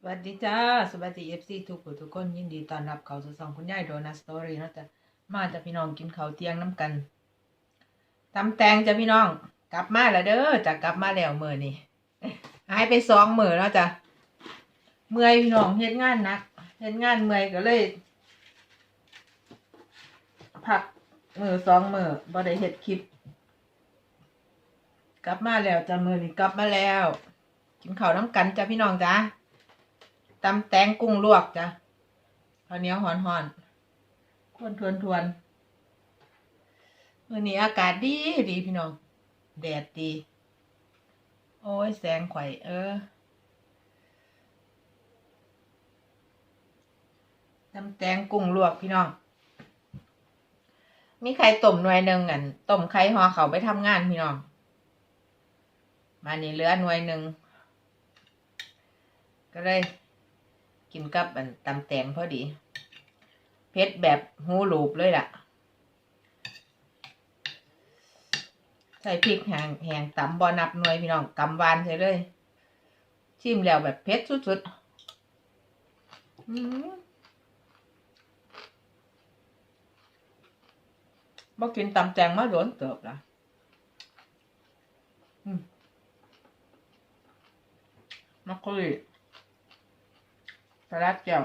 สวัสดีจ้าสวัสดีเอฟซีทุกผู้ทุกคนยินดีต้อนรับเข้าสู่ช่องคุณยายโดนัสตอรี่เนาะจ้ะมาจะพี่น้องกินข้าวเที่ยงน้ำกันตำแตงจ้ะพี่น้อง กลับมาแล้วเด้อจะกลับมาแล้วมื้อนี้หายไปสองมื้อแล้วจ้ะเมื่อยพี่น้องเฮ็ดงานหนักเฮ็ดงานเมื่อยก็เลยพักมือสองมือบ่ได้เฮ็ดคลิป กลับมาแล้วจ้ะมือนี้กลับมาแล้ว กินข้าวน้ำกันจ้ะพี่น้องจ้ะ ตำแตงกุ้งลวกจ้ะข้าวเหนียวหอนหอนทวนทวนทวนวันนี้อากาศดีดีพี่น้อง แดดดี โอ้ยแสงไข่เออตำแตงกุ้งลวกพี่น้อง มีไข่ต้มหน่วยหนึ่งอันต้มไข่ห่อเขาไปทำงานพี่น้อง มานี่เหลือหน่วยหนึ่งก็เลย กินกับอันตำแตงพอดีเผ็ดแบบหูหลูบเลยล่ะ ใส่พริกแห้งแห้งตำบอนับหน่วยพี่น้องกำวานใส่เลย ชิมแล้วแบบเผ็ดสุดๆอื้อหือบ่กินตำแตงมาโดนเติบละมมักคุย สลัดแก้ว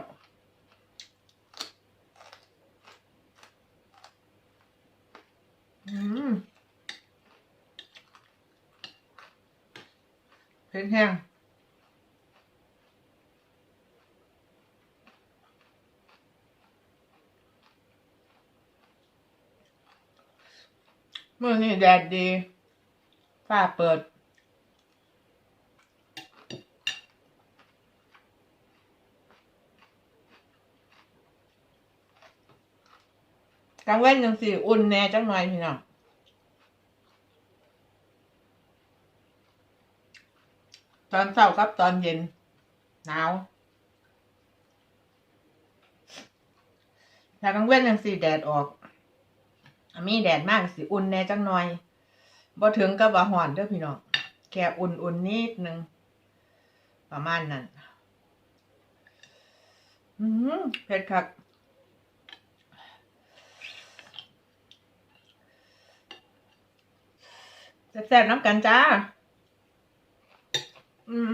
อืมเผ็ดแห้งเมื่อนี้แดดดีฟ้าเปิด กลางเว้นยังสิอุ่นแน่จังหน่อยพี่น้องตอนเช้ากับตอนเย็น หนาวแต่กลางเว้นยังสิแดดออกมีแดดมากสิอุ่นแน่จังหน่อยบ่ถึงกับว่าร้อนเด้อพี่น้องแค่อุ่นๆนิดนึงประมาณนั้น อืมเผ็ดคัก แซ่บๆน้ำกันจ้า อืม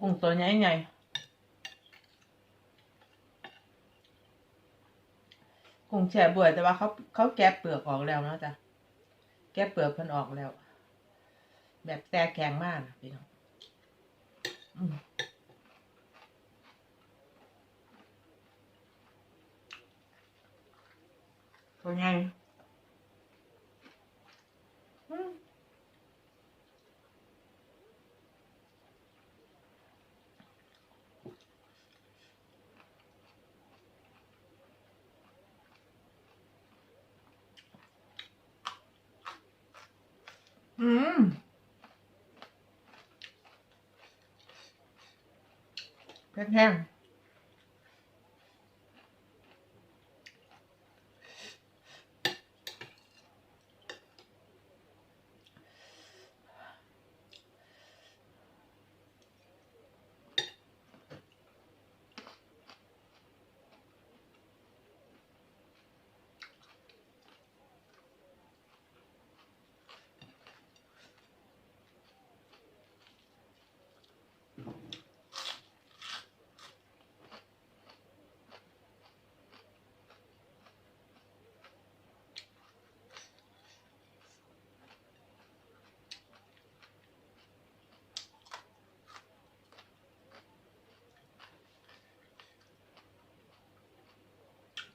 กุ้งตัวใหญ่ๆกุ้งแช่บวยแต่ว่าเขาเขาแกะเปลือกออกแล้วเนาะจ้ะแกะเปลือกมันออกแล้ว แบบแต่แข็งมากนะพี่น้องตัวใหญ่ อืมอืมเผ็ดแห้ง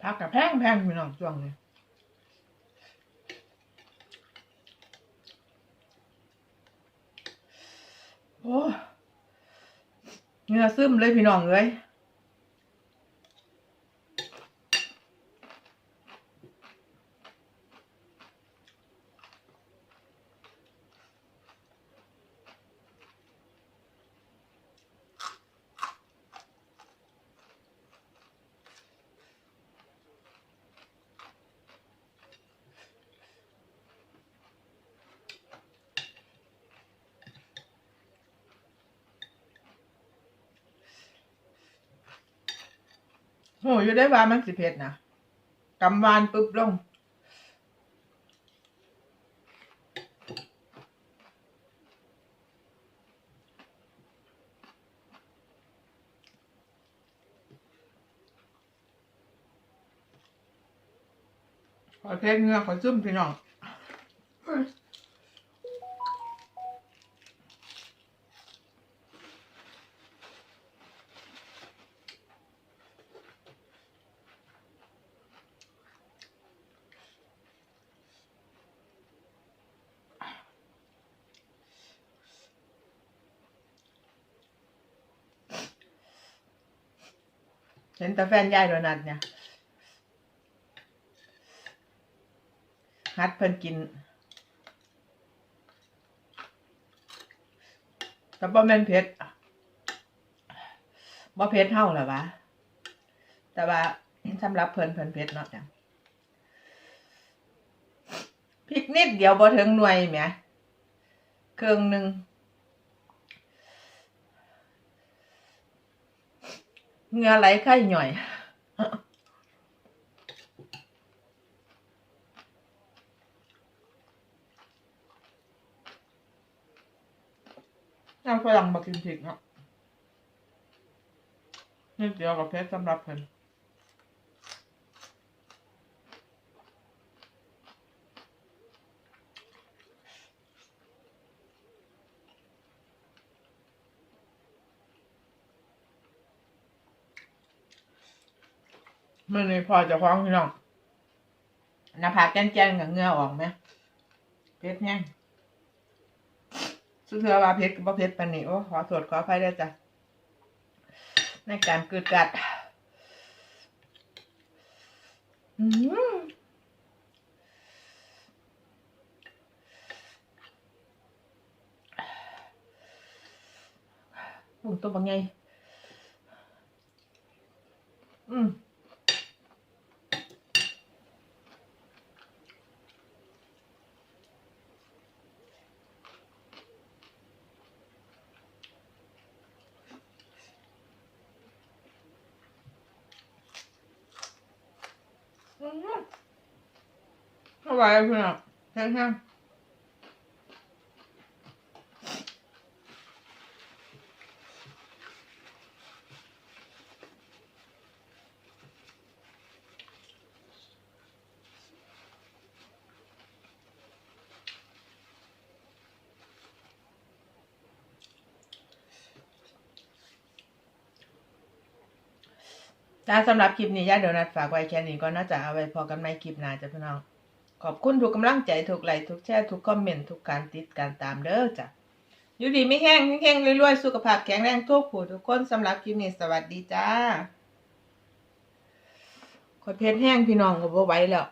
ผักกับแพงแพงพี่น้องช่วงนี้โอ้เนื้อซึมเลยพี่น้องเลย โหอยู่ได้ว่ามันสิเผ็ดนะกำวานปุ๊บลงขอเทศเงือขอซึมพี่น้อง เห็นแต่แฟนยายโดนัทเนี่ยฮัดเพิ่นกินแต่บ่แม่นเผ็ดบ่เผ็ดเท่าหรอวะแต่ว่าสำหรับเพิ่นเพิ่นเผ็ดเนาะจ้ะพริกนิดเดียวบ่ถึงหน่วยแหมเครื่องหนึ่ง เงื่อไหลไข้หน่อย น้ำฝรั่งมากินผิดเนาะนี่เดียวกับเพชรสำหรับเพิ่น มื่อนี้พอจะคล้องพี่น้องหน้าผากแจ้งๆกับเหงื่อออกไหมเพชรเนี่ยสุดเทือว่าเพชรกับเพชรปานนี้โอ้ขอโทษขออภัยด้วยจ้ะในการเกิดกัดอืมปุ่งตัวบางไงอืมอืมเข้า ไปเพื่อนแห้งๆจ้าสำหรับคลิปนี้ย่าเดี๋ยวนัดฝากไว้แค่นี้ก็น่าจะเอาไว้พอกันไหมคลิปหน้าจ้ะพี่น้อง ขอบคุณทุกกำลังใจทุกไลค์ทุกแชร์ทุกคอมเมนต์ทุกการติดการตามเด้อจ้ะอยู่ดีไม่แห้งแห้งๆรวยๆสุขภาพแข็งแรงทุกผู้ทุกคนสำหรับคลิปนี้สวัสดีจ้าคอเพชรแห้งพี่น้องก็บ่ไหวแล้ว